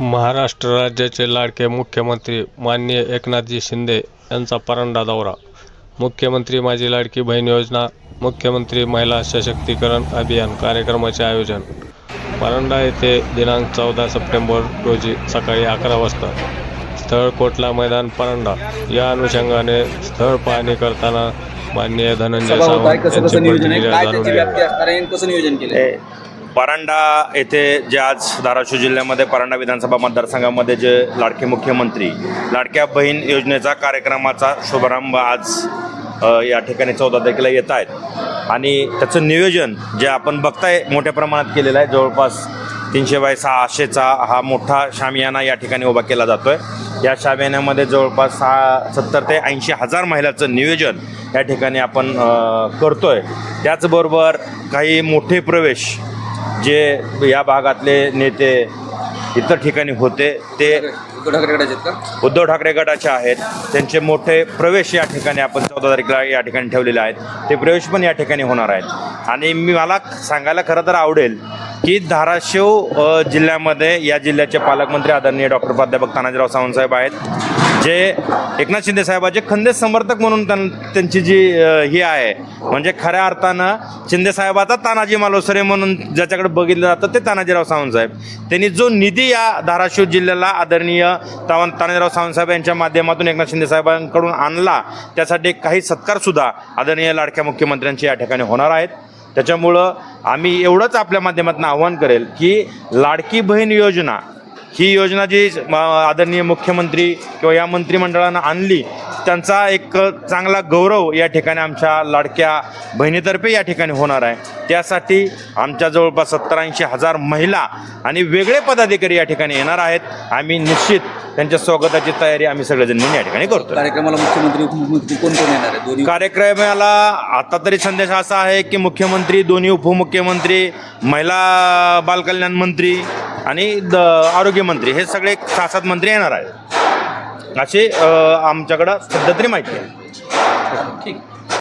महाराष्ट्र राज्याचे लाडके मुख्यमंत्री माननीय एकनाथजी शिंदे यांचा परांडा दौरा. मुख्यमंत्री माझी लाडकी बहीण योजना मुख्यमंत्री महिला सशक्तीकरण अभियान कार्यक्रमाचे आयोजन. परांडा येथे दिनांक चौदा सप्टेंबर रोजी सकाळी अकरा वाजता स्थळ कोटला मैदान परांडा. या अनुषंगाने स्थळ पाहणी करताना माननीय धनंजय सावंत यांची कसं नियोजन आहे? प्रतिक्रिया जाणून घेऊया. परांडा येथे जे आज धाराशिव जिल्ह्यामध्ये परांडा विधानसभा मतदारसंघामध्ये जे लाडके मुख्यमंत्री लाडक्या बहीण योजनेचा कार्यक्रमाचा शुभारंभ आज या ठिकाणी चौदा तारखेला येत आहेत. आणि त्याचं नियोजन जे आपण बघताय मोठ्या प्रमाणात केलेलं आहे. जवळपास तीनशे बाय सहाशेचा हा मोठा शामियाना या ठिकाणी उभा केला जातो आहे या शामियान्यामध्ये जवळपास सहा सत्तर ते ऐंशी हजार महिलाचं नियोजन या ठिकाणी आपण करतो करतोय. त्याचबरोबर काही मोठे प्रवेश जे या भागातले नेते इतर ठिकाणी होते ते उद्धव ठाकरे गटाचे आहेत का? उद्धव ठाकरे गटाचे आहेत. त्यांचे मोठे प्रवेश या ठिकाणी आपण चौदा तारखेला या ठिकाणी ठेवलेले आहेत. ते प्रवेश पण या ठिकाणी होणार आहेत. आणि मी मला सांगायला खरं तर आवडेल की धाराशिव जिल्ह्यामध्ये या जिल्ह्याचे पालकमंत्री आदरणीय डॉक्टर प्राध्यापक तानाजीराव सावंतसाहेब आहेत. जे एकनाथ शिंदे साहेबाचे खंदे समर्थक म्हणून त्यां त्यांची जी ही आहे म्हणजे खऱ्या अर्थानं शिंदे साहेबाचा तानाजी मालोसरे म्हणून ज्याच्याकडे बघितलं जातं ते तानाजीराव सावंतसाहेब त्यांनी जो निधी या धाराशिव जिल्ह्याला आदरणीय तावन तानाजीराव सावंतसाहेब यांच्या माध्यमातून एकनाथ शिंदे साहेबांकडून आणला त्यासाठी काही सत्कारसुद्धा आदरणीय लाडक्या मुख्यमंत्र्यांचे या ठिकाणी होणार आहेत. त्याच्यामुळं आम्ही एवढंच आपल्या माध्यमातून आव्हान करेल की लाडकी बहीण योजना ही योजना जी आदरणीय मुख्यमंत्री किंवा या मंत्रिमंडळानं आणली त्यांचा एक चांगला गौरव या ठिकाणी आमच्या लाडक्या बहिणीतर्फे या ठिकाणी होणार आहे. त्यासाठी आमच्या जवळपास सत्तर ऐंशी हजार महिला आणि वेगळे पदाधिकारी या ठिकाणी येणार आहेत. आम्ही निश्चित त्यांच्या स्वागताची तयारी आम्ही सगळेजण या ठिकाणी करतो कार्यक्रमाला मुख्यमंत्री उपमुख्यमंत्री कोण कोण येणार आहे? दोन्ही कार्यक्रमाला आता तरी संदेश असा आहे की मुख्यमंत्री दोन्ही उपमुख्यमंत्री महिला बालकल्याण मंत्री आणि द आरोग्यमंत्री हे सगळे सहा सात मंत्री येणार आहेत. असे आमच्याकडं सध्या तरी माहिती आहे. ठीक.